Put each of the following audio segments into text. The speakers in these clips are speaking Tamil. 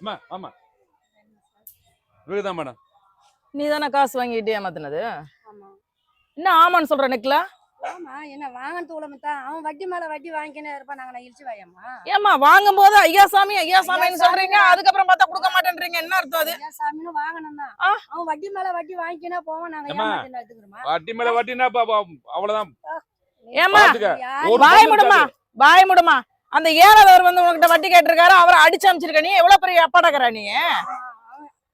அம்மா ஆமா. இவங்கதான் மேடம்? நீ தானே காசு வாங்கிட்டு ஏமாத்தினது ஆமா. என்ன ஆமான்னு சொல்ற நெக்லா ஆமா என்ன வாங்கன்னு தூளமத்தான் அவன் வட்டி மேல வட்டி வாங்கிக்கினே இருப்பான். நாங்க இழிச்சு வாயம்மா. ஏமா வாங்கும் போது ஐயா சாமி ஐயா சாமின்னு சொல்றீங்க அதுக்கப்புறம் பார்த்தா கொடுக்க மாட்டேன்றீங்க. என்ன அர்த்தம் அது? ஐயா சாமின்னு வாங்கணும் தான். அவன் வட்டி மேல வட்டி வாங்கிக்கினே போவோம். நாங்க. ஏமாத்தின எடுத்துக்கிறோமா? வட்டி மேல வட்டினா பாப்பா அவ்வளவுதான் ஏமா பங்கு முடுமா? முடுமா? அந்த ஏழாதவர் வந்து உங்ககிட்ட வட்டி கேட்டிருக்காரு அவரை அடிச்சு அமைச்சிருக்க நீ எவ்வளவு பெரிய அப்பாடக்கற நீ?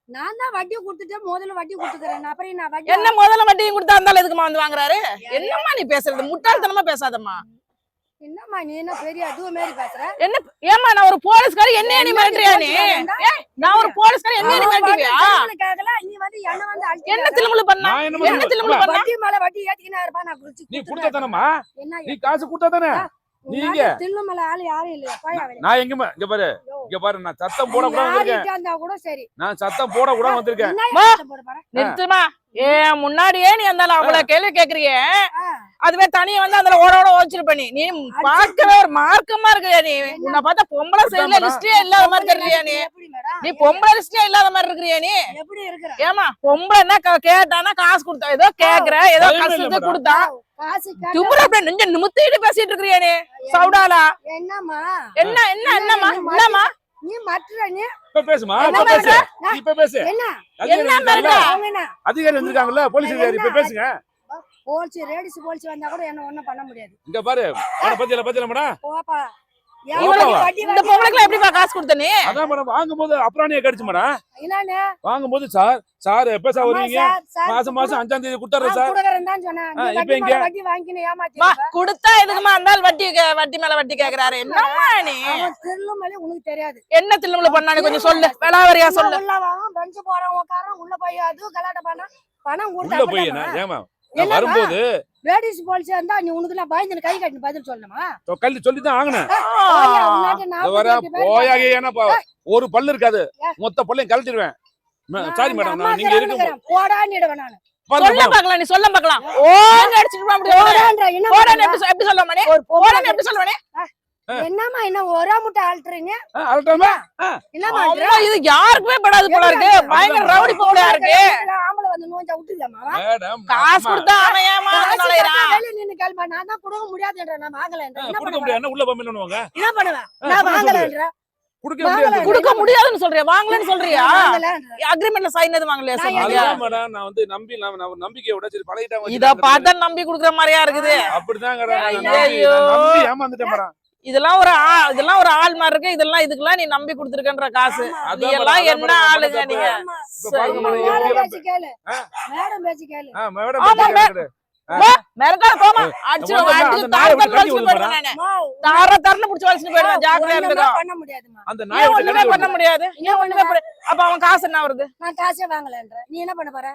நான் தான் வட்டி கொடுத்துட்டு முதல்ல வட்டி கொடுத்துக்கிறேன். அப்புறம் நான் வட்டி? என்ன முதல்ல வட்டியும் கொடுத்தா இருந்தாலும் எதுக்குமா வந்து வாங்குறாரு? என்னம்மா நீ பேசுறது? முட்டாள்தனமா பேசாதம்மா. என்னம்மா நீ என்ன பெரிய அது மாரி பேசுற? என்ன ஏமா நான் ஒரு போலீஸ்காரி என்ன நீ மிரட்டுறியா நீ? நான் ஒரு போலீஸ்காரி என்ன நீ மிரட்டுவியா அவன் கேட்கல நீ வந்து என்ன வந்து என்ன. திருமணம் பண்ணா? என்ன? திருமணம் பண்ணா? வட்டி மேல வட்டி ஏத்திக்கினே இருப்பான் நான் குடிச்சு நீ கொடுத்துட்டேன். கொடுத்தா தானம்மா? நீ காசு கொடுத்தா தானே? நீங்க? தில்லு மேல ஆளு யாரும் இல்லையா பாயா வெளிய. நான் எங்கம்மா இங்க பாரு. இங்க பாரு நான் சத்தம் போட கூட வந்திருக்கேன் நான் சத்தம் போட கூட வந்திருக்கேன் என்ன. நிறுத்துமா ஏன் முன்னாடியே நீ அந்த அவ்வளவு கேள்வி கேக்குறியே. அதுவே தனியா வந்து அதுல ஓட ஓட ஓச்சிருப்ப நீ நீ பார்க்கவே ஒரு மார்க்கமா இருக்கிறியா நீ உன்னை பார்த்தா பொம்பளை சைடுல. லிஸ்டே இல்லாத மாதிரி தெரியா நீ? நீ பொம்பளை லிஸ்டே இல்லாத மாதிரி இருக்கிறியா நீ? ஏமா பொம்பளைன்னா க- கேட்டானா காசு கொடுத்தா ஏதோ கேக்குற ஏதோ கஷ்டத்தை. கொடுத்தா தும்புற அப்படியே நெஞ்ச நிமித்திட்டு பேசிட்டு இருக்கிறியா நீ சவுடாலா என்னம்மா? என்ன என்ன என்னம்மா? என்னம்மா? நீ மற்ற நீ இப்ப பேசுமா? என்ன இப்ப பேசு. மிரட்டுற? நீ இப்ப பேசு. என்ன? என்ன அதிகாரி வந்திருக்காங்கல்ல போலீஸ் அதிகாரி இப்ப பேசுங்க. போலீஸ் ரேடிஸ் போலீஸ் வந்தா கூட என்ன ஒண்ணும் பண்ண முடியாது. இங்க பாரு. பத்தியில பத்தியில மேடம் போப்பா. இந்த எப்படிப்பா காசு கொடுத்த நீ? அதான் மேடம் வாங்கும்போது அப்புறாணியே கடிச்சு மேடம். வாங்கும்போது சார் சார் எப்ப சார் வருவீங்க? மாசம் மாசம் அஞ்சாம் தேதி கொடுத்துறேன் சார். இப்ப இங்க? கொடுத்தா எதுக்குமா வட்டி வட்டி மேல வட்டி கேக்குறாரு. என்னம்மா நீ? அவன் திருளும் மேலே உனக்கு தெரியாது. என்ன திருமணம் பண்ணானு கொஞ்சம் சொல்லு. விளாவரியா சொல்லு. உள்ள வாங்க பெஞ்சு போறோம் உட்காரோம் உள்ள போய் அது கலாட்ட பண்ணா பணம் கொடுத்தா ஏமா? வரும்போது லேடிஸ் போலீஸ் இருந்தா நீ உனக்கு எல்லாம் பயந்து கை கட்டி பதில் சொல்லணுமா? கல்வி சொல்லி தான் ஆகணும் போயா, ஏன்னா ஒரு பல்லு இருக்காது. மொத்த பல்லையும் கழட்டிடுவேன். சாரி மேடம் நீங்க இருக்கும் கிளம்புகிறேன். போடான்னுடுவேன் நானு. சொல்ல மேடம். பாக்கலாம் நீ சொல்ல பாக்கலாம் ஓங்க அடிச்சிட்டு போக முடியாது போடான்ற, என்ன போடான்னு பண்ற? எப்படி சொ- எப்படி சொல்ல மணி? என்னம்மா என்ன ஒரே முட்டை அழுத்துறீங்க ஆ, அழட்டாமா? அம்மா, இது யாருக்குமே படாது போல இருக்கு. பயங்கர ரவுடி பொம்பளையா இருக்கு. ஆம்பளை வந்து நோஞ்சா விட்டுலாமா மேடம் காசு கொடுத்தா அவன் ஏமா நுழையிறான் வெளிய நின்னு கேளுப்பா. நான் தான் கொடுக்க முடியாதுன்ற, நான் வாங்கலைன்ற. என்ன கொடுக்க? முடியாது என்ன உள்ள பண்ணுவாங்க என்ன பண்ணுவ? ஆ, நான் வாங்கலைன்ற. கொடுக்க வாங்கல. முடியாது. கொடுக்க முடியாதுன்னு சொல்றியா? வாங்கலன்னு சொல்றியா. அக்ரிமெண்ட்ல சைன் எதுவும் வாங்கலையா நான் சொல்றியா நான் வந்து நம்பி நான் நம்பிக்கையோட சரி பழகிட்டாங்க இத பார்த்தா நம்பி குடுக்குற மாதிரியா இருக்குது. அப்படிதான். நம்பி ஏமாந்துட்டேன் மேடம் இதெல்லாம் ஒரு ஆ- இதெல்லாம் ஒரு ஆள் மாதிரி இருக்கு. இதெல்லாம் இதுக்கெல்லாம் நீ நம்பி கொடுத்துருக்கன்ற காசு. நீ அதான் எல்லாம் என்ன ஆளுங்க நீங்க. மிரட்டாத போமா அடிச்சு அடிச்சு தார தரல புடிச்சு வலிச்சுட்டு போயிடுவேன் ஜாக்கிரதையா ஒண்ணுமே இருந்துக்கோ. பண்ண. அந்த நாயை ஒண்ணுமே. முடியாது. ஏன் ஒண்ணுமே அப்ப அவன் காசு என்ன வருது? நான் காசே வாங்கலைன்ற. நீ என்ன பண்ண போற?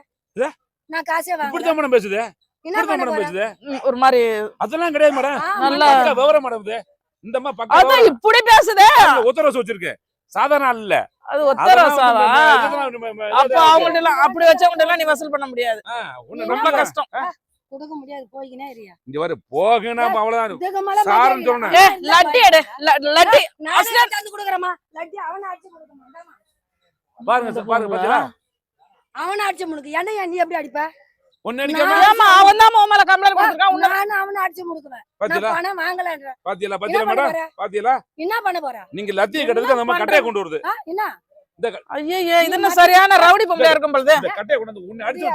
நான் காசே வாங்கல. இப்படித்தான் மேடம் பேசுது. என்ன மேடம் ஒரு மாதிரி அதெல்லாம் கிடையாது மேடம். நல்லா- பக்கா விவரம் மேடம் இது. இந்த அம்மா. இப்படி பேசுதே. உத்தரவு வச்சிருக்கு சாதாரண இல்ல. அது நம்ம- அப்ப அவங்கள்ட்ட எல்லாம் அப்படி வச்சவங்கள்ட்ட எல்லாம் நீ வசூல் பண்ண முடியாது. ரொம்ப. கஷ்டம். கொடுக்க முடியாது. இருயா. இங்க வர அவ்வளவுதான். சொன்னேன். லட்டி எடு. ல- லட்டி. நானே அஸ்லாம். தந்து கொடுக்குறேம்மா. லட்டி அவனை அடிச்சு கொடுக்க மாட்டாமா? பாருங்க சார் பாருங்க பாத்தீங்களா? அவனை அடிச்சு முடுக்கு. என்னையா நீ எப்படி அடிப்ப? நீங்க லத்திய கட்டதுக்கு அந்த அம்மா கட்டையை கொண்டு வருது. ஐயோ இது என்ன சரியான ரவுடி பொம்பளையா இருக்கும் பொழுது இந்த கட்டையை கொண்டு வந்து உன்னை அடிச்சு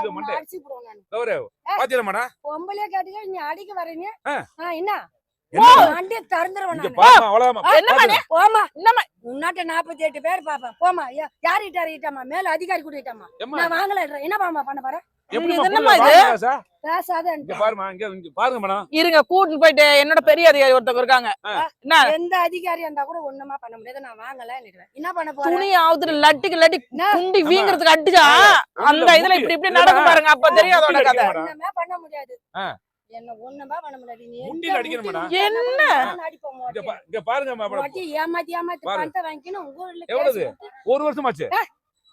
பாத்தீங்களா மேடம்? பொம்பளையா கேட்டீங்க நீ அடிக்க வரீங்க என்ன? நாற்பத்தி எட்டு பேர் பாப்பேன். போமா யா- யார் கிட்ட அறியிட்டாமா மேல அதிகாரி கூட்டிட்டாமா நான் வாங்கல பண்ண போற? இருங்க கூட்டிட்டு போயிட்டு என்னோட பெரிய அதிகாரி ஒருத்தவங்க இருக்காங்க. என்ன? எந்த அதிகாரியா இருந்தா கூட ஒண்ணுமா பண்ண முடியாது. நான் வாங்கல என்ன பண்ண போற? துணி லட்டிக்கு லட்டி? குண்டி. வீங்கிறதுக்கு அடிச்சா அந்த இதுல இப்படி இப்படி இல்ல, நடக்கும் பாருங்க அப்ப தெரியும் அதோட கதை பண்ண முடியாது. என்ன ஒண்ணுமா பண்ண முடியாது. அடிக்கணும் மேடம். என்ன? இங்க பாருங்க ஏமாத்தி ஏமாத்தி. பணத்தை வாங்கிக்கணும் ஒரு வருஷமாச்சு?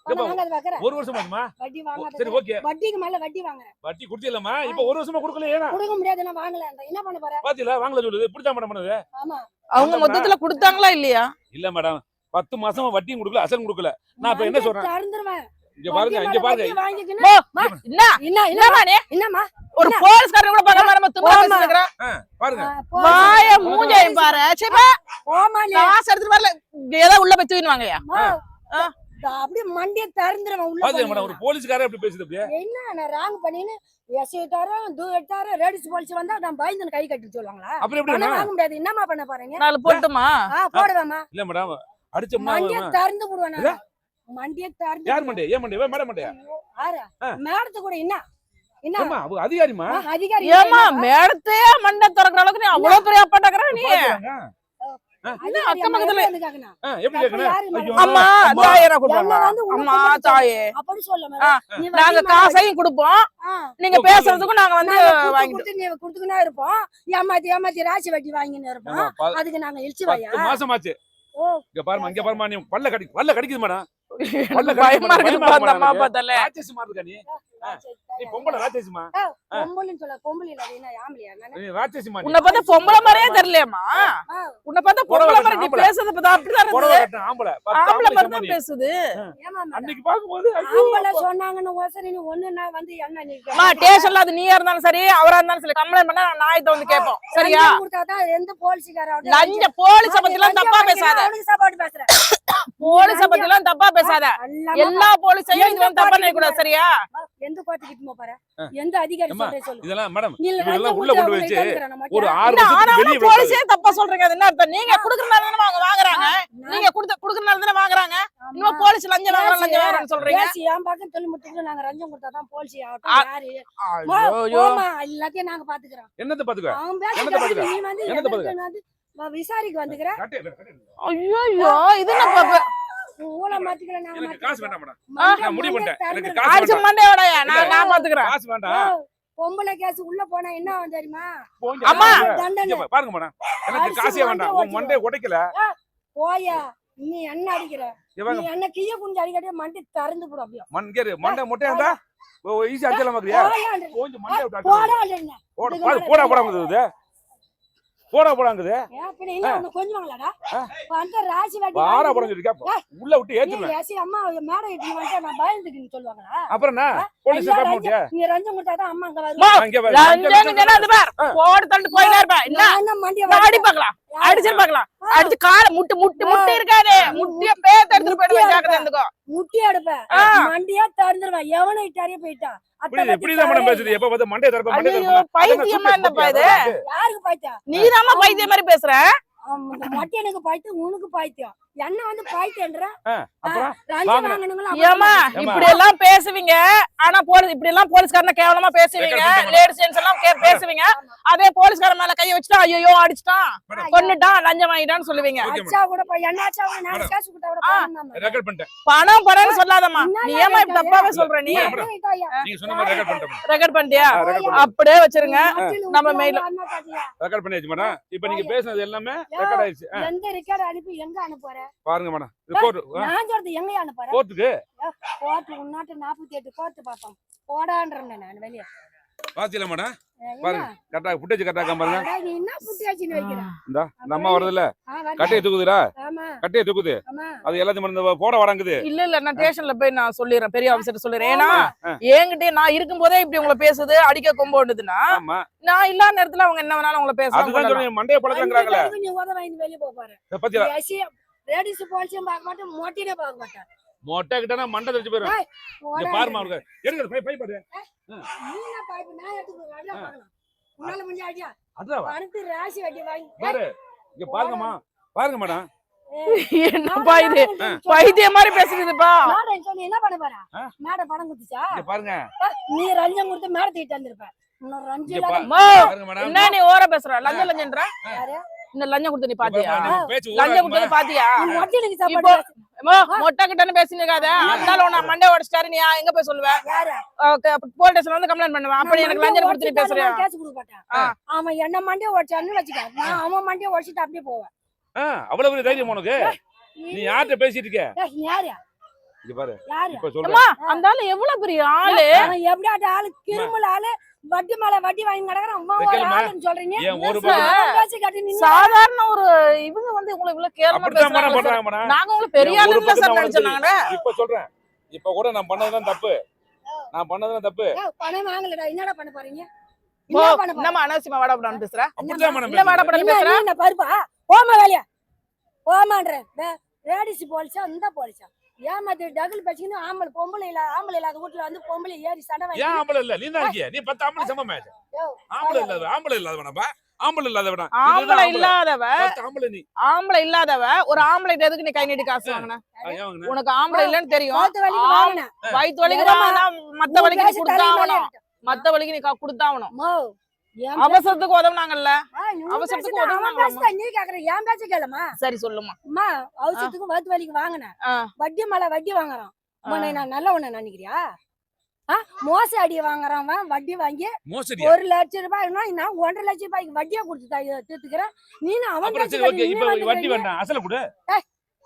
ஒரு வட்டி சரி ஓகே. வட்டிக்கு மேல வட்டி வாங்குறேன் வட்டி குடுத்திடலாமா? இப்ப ஒரு வருஷமா குடுக்கல ஏனா கொடுக்க முடியாது நான் வாங்கல என்ன பண்ண போற? பாத்தீங்களா? வாங்கல சொல்லுது. இப்படிதான் மேடம் பண்ணுது. ஆமா. அவங்க மொத்தத்துல கொடுத்தாங்களா இல்லையா? இல்ல மேடம். பத்து மாசமா வட்டியும் கொடுக்கல அசலும் கொடுக்கல. நான் இப்ப என்ன சொல்றேன்? இங்க பாருங்க இங்க பாருங்க. என்ன? என்ன என்னமா ஒரு? போலீஸ்காரன் கூட பார்க்காம நம்ம தும்பா போம்மா. பேசிக்கிறேன் பாருங்க. வாய மூஞ்சையும் பாரு. காசு எடுத்துட்டு வரல ஏதோ உள்ள போய் தூக்கின்னு வாங்கயா மா, ஆ. த- அப்படியே மண்டியை திறந்துருவேன் உள்ள மேடம். ஒரு போலீஸ்காரே அப்படி பேசுது அப்படியே? என்ன நான் ராங் பண்ணின்னு எஸ்ஐட்டாரோ தூட்டாரோ ரேடிஸ் போலீஸ் வந்தா நான் பயந்து கை கட்டி சொல்லுவாங்களா? எப்படி? வாங்க முடியாது. என்னம்மா பண்ண போறீங்க? நாலு போட்டுமா? ஆ போடுவேம்மா. இல்ல மேடம் அடிச்சோம்னா மண்டியை திறந்து போடுவேன் மண்டியை திறந்து யார் மண்டே ஏன் மண்டே மேடம் மண்டையா? ஆறா ஆ. மேடத்து கூட என்ன? அதிகாரிமா அதிகாரி. ஏமா மேடத்தையே மண்டை திறக்கிற அளவுக்கு நீ அவ்வளவு பெரிய அப்பாட்டாக்குற நீ? அக்கம் பக்கத்துல- எப்படி கேட்கணும்? அம்மா. தாயரா கொடுப்பாங்க அம்மா தாயே. நாங்க காசையும் கொடுப்போம். நீங்க பேசுறதுக்கும் நாங்க வந்து நாங்க வாங்கிட்டு கொடுத்து நீ கொடுத்துக்கினே இருப்போம். ஏமாத்தி ஏமாத்தி ராசி வட்டி வாங்கின்னு இருப்போம். அதுக்கு நாங்க இழிச்சு வையா? மாசமாச்சு. இங்க பாருமா இங்க பாருமா நீ பல்ல கடி பல்ல கடிக்குது மேடம். பயமா இருக்குது இருக்க நீ? நீ பொம்பளை ராட்சசிமா பொம்பளைன்னு சொல்ல பொம்பளை இல்ல அது என்ன ஆம்பளையா நானு? நீ ராட்சசிமா நீ உன்னை பார்த்தா பொம்பளை மாதிரியே தெரியலையேம்மா. ஆ, உன்னை பார்த்தா பொம்பளை மாதிரி நீ பேசுறது பார்த்தா அப்படிதான் புடவை இருந்தது கட்டின ஆம்பளை. பத்து ஆம்பளை ஆம்பளை மாதிரி சும்மா தான் நீ. பேசுது. ஏமா மேடம்? அன்னைக்கு பாக்கும்போது ஐயோ, ஆம்பளை சொன்னாங்கன்னு ஒசரி நீ ஒண்ணுன்னா வந்து என்ன நீ அம்மா டேஷன்ல அது நீயா இருந்தாலும் சரி அவரா இருந்தாலும் சரி கம்ப்ளைண்ட் பண்ணா நான் நாயத்தை வந்து கேட்போம். சரியா? கொடுத்தாதான் எந்த போலீஸ்காரன் லஞ்ச போலீஸ பத்தி எல்லாம் தப்பா பேசாத. சப்போர்ட் பேசுறேன். போலீஸ பத்தி எல்லாம் தப்பா பேசாத. எல்லா போலீஸையும் இது வந்து தப்பா நினைக்க கூடாது சரியா? எந்த கோர்ட்டுக்கு போற. எந்த அதிகாரி அம்மா, சொல்றே சொல்லு. இதெல்லாம் மேடம் இதெல்லாம் லஞ்சம் உள்ள கொடுத்து கொண்டு வச்சு ஒரு. ஆறு வருஷத்துக்கு. போலீஸே தப்பா சொல்றீங்க. அது என்ன அர்த்தம்? நீங்க குடுக்கறனால தானே அவங்க வாங்குறாங்க? நீங்க குடுத்த குடுக்கறனால தானே வாங்குறாங்க? ஆமா. இன்னும் போலீஸ் லஞ்சம் வாங்குறாங்க லஞ்சம் வாங்குறாங்கன்னு சொல்றீங்க? பேசி என் பக்கம் சொல்லி முட்டுக்கு நாங்க ரஞ்சம் கொடுத்தாதான் போலீஸ் ஆகட்டும். யாரு? போம்மா, எல்லாத்தையும் நாங்க பாத்துக்கிறோம். என்னத்த பாத்துக்க அவன் என்னத்த பேசி பாத்துக்க? நீ வந்து என்னத்த வ- விசாரிக்க வந்துக்கிற. ஐயோ இது என்ன பாப்ப? ஊழ மாத்திக்கல நாங்க எனக்கு காசு வேண்டாம் மேடம் மாத்திக்கிறோம். நான் முடிவு பண்ணிட்டேன் எனக்கு திறந்துரு. காசு ஆட்சி வேண்டாம் மண்டையோடய நான் நான் பாத்துக்கிறேன் காசு வேண்டாம் பொம்பளை கேஸ் உள்ள போனா என்ன ஆகும் தெரியுமா. அம்மா. தண்டனை பாருங்க மேடம் எனக்கு காசே மண்டை வேண்டாம் உன். மண்டையை உடைக்கல போயா நீ என்ன அடிக்கிற. நீ என்ன கீழ குஞ்சு அடிக்கடி மண்டி திறந்து போடும் அப்படியே மண் கேரு மண்டை மொட்டையா இருந்தா ஈஸி அடிச்சலாம் பாக்குறியா. கொஞ்சம் மண்டை போடா போட போடா போடா போடாங்குது. ஏன் பின்ன என்ன உன்னை கொஞ்சுவாங்களாடா? ஆ. அந்த ராசி வாட்டி வாரா வாங்கி போட சொல்லிருக்கா உள்ள விட்டு ஏசி அம்மா மேடை இட்டு வந்துட்டு நான் பயந்துக்குன்னு சொல்லுவாங்களா? அப்புறம் என்ன? போலீஸ் ஐயா, பேப்பர் போட்டியா? நீ ரஞ்சம் கொடுத்தாதான் அம்மா அங்க மா, வருவாங்க. அங்க லஞ்சம் அங்க அது பார். போடு தண்டு போயினே இருப்பேன் என்ன? மண்டியை அடி அடிச்சு பாக்கலாம் அடிச்சு கால முட்டு முட்டு முட்டு இருக்காது. முட்டிய பேத்து எடுத்துட்டு போயிடுவேன். ஜாக்கிரதை இருந்துக்கோ. முட்டி எடுப்பேன். ஆ. மண்டியா திறந்துருவேன். எவனை இட்டாரியே போயிட்டா. அத்தை புரியுது பத்தி இப்படிதான் மேடம் கவலையே பேசுது. எப்ப பார்த்து மண்டையை திறப்ப மண்டையை ஐயோ, திறப்ப பைத்தியமா மாதிரி பேசுற? இந்த மொட்டை எனக்கு பாய்த்து உனக்கு பாய்த்தியம் என்ன வந்து? இப்படி எல்லாம் பேசுவீங்க. ஆனா போலீஸ் இப்படி எல்லாம் போலீஸ்காரன கேவலமா பேசுவீங்க. லேடிஸ் எல்லாம் கே- பேசுவீங்க. அதே போலீஸ்கார மேல கைய வச்சுட்டா ஐயோ அடிச்சிட்டான். கொன்னுட்டான் லஞ்சம் வாங்கிட்டான்னு சொல்லுவீங்க. பணம் பணம் சொல்லாதம்மா. நீ ஏமா இப்படி தப்பாவே சொல்ற நீ? ரெக்கார்ட் பண்ணிட்டியா? அப்படியே வச்சிருங்க. நம்ம? ரெக்கார்ட் பண்ணியாச்சு மேடம். இப்ப நீங்க ஆ. பேசுனது எல்லாமே யா. ரெக்கார்ட் ஆயிடுச்சு. ஆ, எந்த ரெக்கார்டு அனுப்பி எங்க அனுப்புற? பாருங்க மேடம். இது கோர்ட் நான் சொல்றது எங்க அனுப்புற கோர்ட்டுக்கு கோர்ட்டு உன்னாட்டு நாற்பத்தி எட்டு கோர்ட்டு பார்த்தோம் போடான்றேன் நான் வெளியே. பாத்தீங்களா மேடம்? பாருங்க கரெக்டா ஃபுட்டேஜ் கரெக்டா பாருங்க. நீ என்ன புட்டியாச்சின்னு வைக்கிற? இந்த ஆ, வருது. கட்டையை தூக்குதுடா. ஆமா. கட்டையை தூக்குது. ஆமா. அது எல்லாத்தையும் மறந்து போட வராங்குது இல்ல இல்ல நான் ஸ்டேஷன்ல போய் நான் சொல்லிடுறேன். பெரிய ஆபீசர் சொல்லிடுறேன். ஏன்னா. என்கிட்ட நான் இருக்கும் போதே இப்படி உங்களை பேசுது அடிக்க கொம்போடுதுன்னா ஆமா. நான் இல்லாத நேரத்துல அவங்க என்ன வேணாலும் உங்களை அதுதான் பேசலாம் சொல்றேன் மண்டைய பழக்கங்கிறாங்களே அஞ்சு நீ வாங்கி வெளியே போற பத்தியா லேடிஸ் போலீஸும் பார்க்க மாட்டேன் மோட்டினே பார்க்க மாட்டேன் மொட்டை கிட்டனா மண்டை இங்க போடா. பாருமா அவருக்கு. எடுங்க பை பை பாரு. நீ நான் எடுத்துக்கிறேன் அடியா பார்க்கலாம் உன்னால முடிஞ்ச அடியா அதான் பணத்து ராசி வட்டி வாங்கி பாரு இங்க பாருங்கம்மா. பாருங்க மேடம். என்னப்பா இது? மாதிரி பேசுதுப்பா. மேடம் சொல்லி என்ன பண்ண போறா? மேடம் பணம் குத்துச்சா இங்க பாருங்க. நீ ரஞ்சம் கொடுத்து மேடம் தூக்கிட்டு வந்திருப்ப. என்ன நீ ஓர பேசுற? லஞ்சம் லஞ்சம்ன்ற? யாரு? இந்த லஞ்சம் கொடுத்து நீ பாத்தியா? லஞ்சம்? கொடுத்து பாத்தியா? மொட்டை கிட்டன்னு பேசினிருக்காத. அந்த உன்னை மண்டை உடச்சிட்டாரு. நீ எங்க போய் சொல்லுவ? போலீஸ் ஸ்டேஷன் வந்து கம்ப்ளைண்ட் பண்ணுவேன் அப்படி எனக்கு லஞ்சம் கொடுத்து நீ பேசுறியா? நான் கேஸ் கொடுக்க மாட்டேன். ஆ. அவன் என்ன மண்டையை உடைச்சான்னு வச்சுக்க. நான் அவன் மண்டையை உடைச்சிட்டு அப்படியே போவேன். அவ்வளவு பெரிய தைரியம் உனக்கு? நீ யார்கிட்ட பேசிட்டு இருக்க? யாரு? இங்க பாரு. யாரு? இப்ப சொல்றேன். அம்மா அந்த ஆளு எவ்வளவு பெரிய ஆளு? அவன் எப்படியாட்ட ஆளு கிருமல் ஆளு வட்டி மேல வட்டி வாங்கி? ஆளுன்னு சொல்றீங்க. சாதாரண ஒரு இவங்க வந்து உங்களை இவ்வளவு பேசுறாங்க மேடம் நாங்க உங்களுக்கு பெரிய சார் இப்ப சொல்றேன். இப்ப கூட நான் பண்ணதுதான் தப்பு. நான் பண்ணதுதான் தப்பு. ஏய், பணம் வாங்கலடா. என்னடா பண்ண போறீங்க? என்னம்மா அனாவசியமா வாடப்படான்னு பேசுற? அப்படிதான் மேடம் இல்ல வாடப்படான்னு என்ன பேசுற? நீ என்ன பருப்பா. வேலையா? ரேடிஸ் போலிச்சா இந்த போலிச்சா ஏமாத்தி டகுல் பேசிக்கின்னு ஆம்பளை பொம்பளை இல்ல ஆம்பளை இல்லாத வீட்டுல வந்து பொம்பளை ஏறி ஏன் ஆம்பளை இல்ல? நீ தான் இருக்கிய. நீ பத்து ஆம்பளை சமமே யோ, ஆம்பளை இல்லாத ஆம்பளை ஆம்பளை இல்லாத வேணாம் ஆம்பளை இல்லாதவ ஆம்பளை நீ. ஆம்பளை இல்லாதவ ஒரு ஆம்பளை எதுக்கு நீ கை நீட்டி காசு வாங்கின? உனக்கு ஆம்பளை இல்லன்னு தெரியும். வயிற்று வலிக்கு மத்த வலிக்கு ஏறிட்டு. மத்த வலிக்கு நீ க- கொடுத்தாகணும் மோ, என் அவசரத்துக்கு உதவுனாங்கல்ல? அவசரத்துக்கு உதவுனாங்க அவன் நீ கேக்குற, என் பேச்ச கேளும்மா. சரி சொல்லுமா அம்மா, அவசரத்துக்கு வயித்து வலிக்கு வாங்கினேன். வட்டி மேல வட்டி வாங்குறான். உன்னை நான் நல்லவனை நினைக்கிறியா? ஆ, மோச அடி வாங்குறான் அவன், வட்டி வாங்கி ஒரு லட்சம் ரூபாய்னா நான் ஒன்றரை லட்சம் ரூபாய்க்கு வட்டியா கொடுத்து த- தீர்த்துக்கிறேன். அவன் நீ வந்து வட்டி? வேண்டாம். அசல கொடு.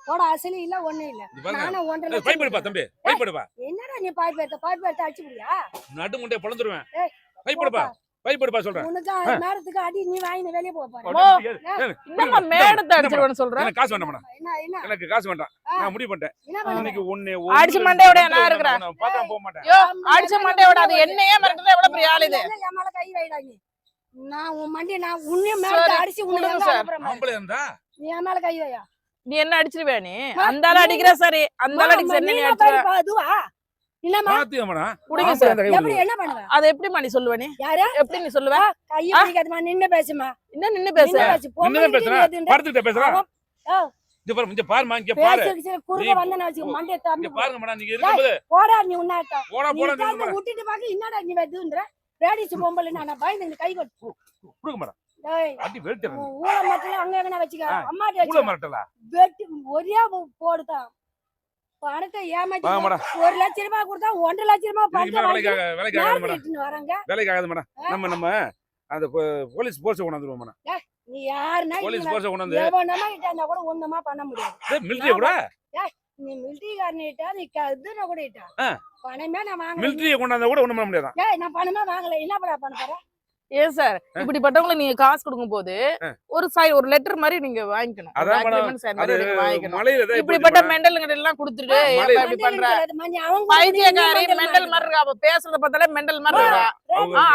போட அசலி இல்ல ஒண்ணும் இல்ல. நானும் ஒன்றரை லட்சம் தம்பி. என்னடா நீ பாய் பேர்த்த பாய் பேர்த்த அடிச்சு முடியா நடு முண்டை பொழந்துருவேன் ஏய், பைப்படுப்பா சொல்றேன். உனக்கு நேரத்துக்கு அடி நீ வாங்கி வெளியே போக போற மோ, ஏய், என்னம்மா மேடத்தை அடிச்சிருவேன்னு சொல்ற? எனக்கு காசு வேண்டாம் என்ன என்ன? எனக்கு காசு வேண்டாம். நான் முடிவு பண்ணிட்டேன். என்ன பண்ண இன்னைக்கு ஒண்ணு அடிச்சு மண்டையோட நான் இருக்கிறேன். போக மாட்டேன். யோ அடிச்ச மண்டையோட அது என்னையே மிரட்டுறது எவ்வளவு பெரிய ஆள் இது? என் மேல கை வைடா நீ நான் உன் மண்டி நான் உன்னையும் மேல அடிச்சு உன்னை. ஆம்பளை இருந்தா? நீ என் மேல கை வையா? நீ என்ன அடிச்சிருவே நீ? அந்த ஆள் அடிக்கிற சரி அந்த ஆள் நீ அடிச்சிருவ? அதுவா? இல்லம்மா குடிங்க சார். எப்படி. என்ன பண்ணுவ? அதை எப்படிமா நீ சொல்லுவ நீ யாரு? எப்படி நீ சொல்லுவ கையை? பிடிக்காதமா நின்னு பேசுமா இன்னும் நின்னு பேச? நின்னு பாரு பாருமா இங்க பாரு. குறுக்க நீ- பாருங்க மேடம் நீங்க இருக்கும்போது. போடா நீ உன்னாட்ட. போடா நீ போடா விட்டுட்டு பாக்க என்னடா நீ வெதுன்ற? ரேடிஸ் பொம்பளை நான் பயந்து கை கொட்டு கொடுங்க மேடம் அடி வெளுத்துறேன். அங்க எங்கனா வச்சுக்க. அம்மா கூட மிரட்டலா வெட்டி ஒரே போ- போடுதான். பணத்தை ஏமாத்தி வாங்க ஒரு லட்சம் ரூபாய் கொடுத்தா ஒன்றரை லட்சம் ரூபாய் பணத்தை வாங்கி வேலைக்காக வேலைக்காக மேடம். வராங்க? மேடம். நம்ம நம்ம அந்த போலீஸ் போர்ஸ் கொண்டாந்துருவோம் மேடம். நீ யாருன்னா போலீஸ் போர்ஸ் கொண்டாந்து எவனமா கிட்ட இருந்தா கூட ஒண்ணுமா பண்ண முடியாது. மிலிட்டரிய கூட? நீ மிலிட்டரிக்காரனிட்டா நீ க- இதுன கூட இட்டா. பணமே நான் வாங்கல. மிலிட்டரிய கொண்டாந்தா கூட ஒண்ணும் பண்ண முடியாதான் ஏய் நான் பணமே வாங்கல. என்ன பண்ண பண்ண ஏன் சார் இப்படிப்பட்டவங்களை நீங்க காசு கொடுக்கும் போது. ஒரு சை ஒரு லெட்டர் மாதிரி நீங்க வாங்கிக்கணும். வாங்கிக்கணும். இப்படிப்பட்ட மெண்டலுங்க எல்லாம் கொடுத்துட்டு இப்படி பண்ற? பைத்தியக்காரி மெண்டல் மாதிரி இருக்கா அவ பேசுறத பார்த்தாலே மெண்டல் மாதிரி இருக்கா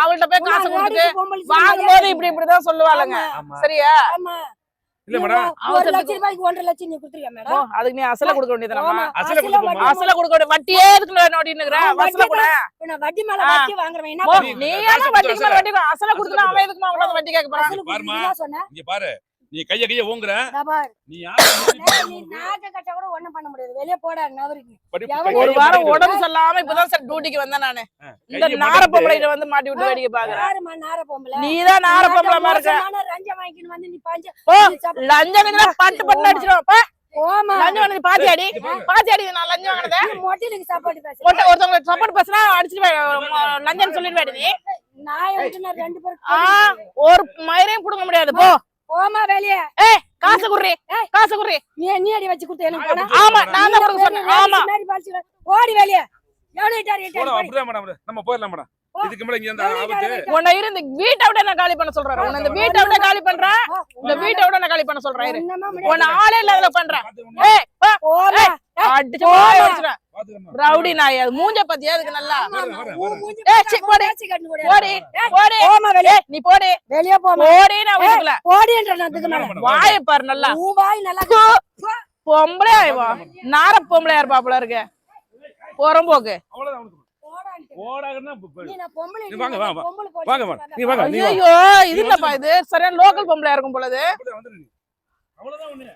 அவள்ட்ட போய் காசு கொடுத்துட்டு வாங்கும்போது வாங்கும்போது இப்படி இப்படிதான் சொல்லுவாளுங்க. சரியா? ஆமா. இல்ல மேடம் ஒரு லட்சம் ரூபாய்க்கு ஒன்றரை லட்சம் நீ கொடுத்துருக்க மேடம் அதுக்கு நீ அசல கொடுக்க வேண்டியதுதானமா அசல அசல? வட்டி அசல கொடுக்க வேண்டிய வட்டியே எதுக்கு அவன் வசல கூட இப்ப நான் வட்டி மேல. வட்டி என்ன பண்ணுவான்? நீ கொடுத்து வட்டிக்கு மேல அசல. வட்டி. அசல கொடுத்தா அவன் எதுக்கு அவன் வட்டி கேட்க போறான் அசலு. இங்க பாரு நீ கைய கைய ஓங்குற. நீ நீ நாக்க கூட ஒண்ணும் பண்ண முடியாது. வெளியே போடா நவருக்கு. ஒரு வாரம் உடம்பு சரியில்லாம இப்பதான் சார் டியூட்டிக்கு வந்தேன் நானு. இந்த நார பொம்பளைகிட்ட வந்து மாட்டி விட்டு வேடிக்கை பாக்குறேன் நார பொம்பளை? நீதான் நார பொம்பளை மாதிரி இருக்க. ரஞ்சம் வாங்கின்னு வந்து நீ பாஞ்சு ஓ நீ. லஞ்சம் பட்டு பட்டு. லஞ்சம் வாங்கினது பாத்தி அடி. பாத்தி அடி நான் லஞ்சம் வாங்கினத? நீ சாப்பாடு பேசு. ஒருத்தவங்க சப்போர்ட் பேசினா அடிச்சுட்டு லஞ்சம் சொல்லிட்டு நீ. நான் ரெண்டு பேரும் ஆ ஒரு மயிரையும் புடுங்க முடியாது. போ. போம்மா வெளியே. ஏய் காசு குடுறி. காசு குடுறி. நீ நீ அடி வச்சு கொடுத்து? எனக்கு ஆமா. நான் தான் கொடுக்க சொன்னேன். ஆமா. ஓடி வெளியே. எவ்வளவு இட்டாரு, இட்டாரு, போடா, போடி. அப்படிதான் மேடம். நம்ம போயிடலாம் மேடம். இதுக்கு மேல இங்க ஆபத்து. உன்னை இரு இந்த வீட்டை விட நான் காலி பண்ண சொல்றேன். உன்னை இந்த வீட்டை விட காலி பண்றேன். இந்த வீட்டை விட நான் காலி பண்ண சொல்றேன். உன்னை ஆளே இல்லாதல பண்றேன். ஏய். அடிச்சு. ரவுடி நாய் அது மூஞ்ச பத்தியா அதுக்கு நல்லா? போடி. போடி போடி. வெளியே. நீ போடி. வெளியே போமா போடி நான் மேல. மேடம், வாய பாரு நல்லா. உன் வாய் நல்லா. பொம்பளை ஆயிவா நார பொம்பளையா இருப்பாப்புல இருக்கு. புறம்போக்கு. போடி இது இல்லப்பா இது? சரியான லோக்கல் பொம்பளையா இருக்கும் நீ. அவ்வளவுதான் ஒண்ணு.